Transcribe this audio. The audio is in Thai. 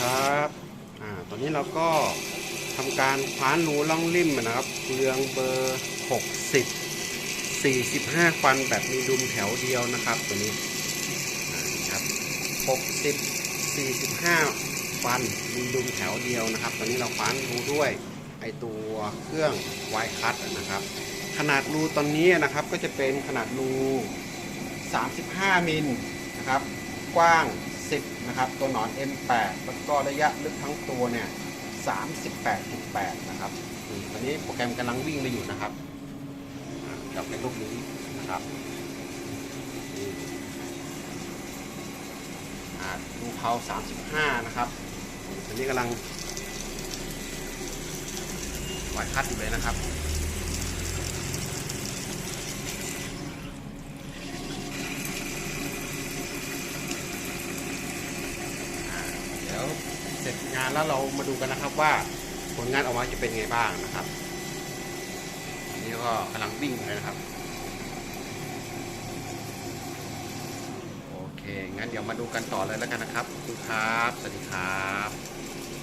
ครับอ่าตอนนี้เราก็ทำการคว้านรูล่องริมนะครับเรืองเบอร์ 60 45ฟันแบบมีดุมแถวเดียวนะครับตัวนี้นี่ครับ60 45ฟันมีดุมแถวเดียวนะครับตอนนี้เราคว้านรูด้วยไอตัวเครื่องไวคัตนะครับขนาดรูตอนนี้นะครับก็จะเป็นขนาดรู 35 มิลนะครับ กว้าง 10 นะครับ ตัวหนอน M8 แล้วก็ระยะลึกทั้งตัวเนี่ย 38.8 นะครับนี่ตอนนี้โปรแกรมกำลังวิ่งไปอยู่นะครับกับในรูปนี้นะครับอ่าดูเพา35 นะครับนี่ตอนนี้กำลังไหวคัดอยู่เลยนะครับ ดี๋ยวเสร็จงานแล้วเรามาดูกันนะครับว่าผลงานออกมาจะเป็นไงบ้างนะครับอันนี้ก็กำลังวิ่งเลยนะครับ โอเค งั้นเดี๋ยวมาดูกันต่อเลยแล้วกันนะครับขอบคุณครับ สวัสดีครับ